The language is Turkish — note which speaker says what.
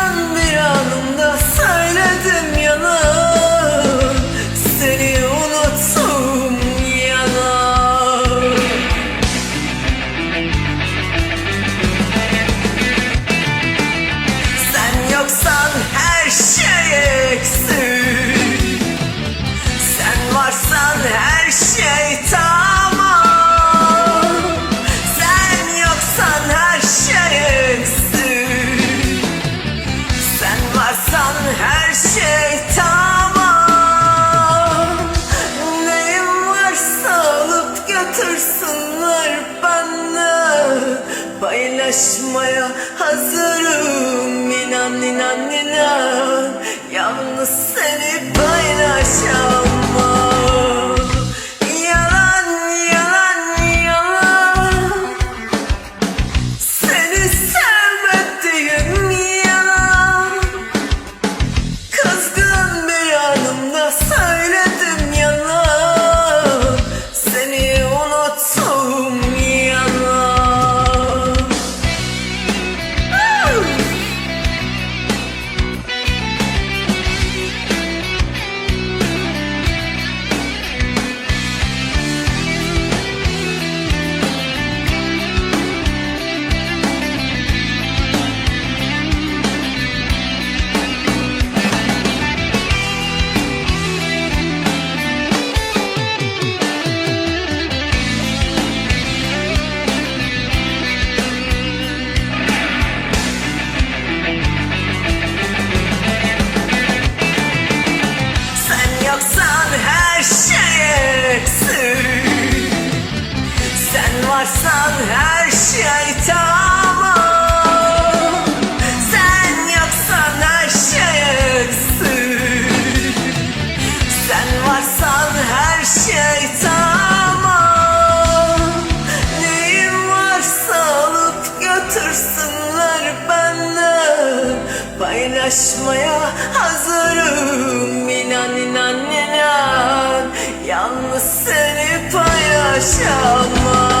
Speaker 1: sen bir anımda söyledim yalan Paylaşmaya hazırım inan inan inan. Yalnız seni paylaşamam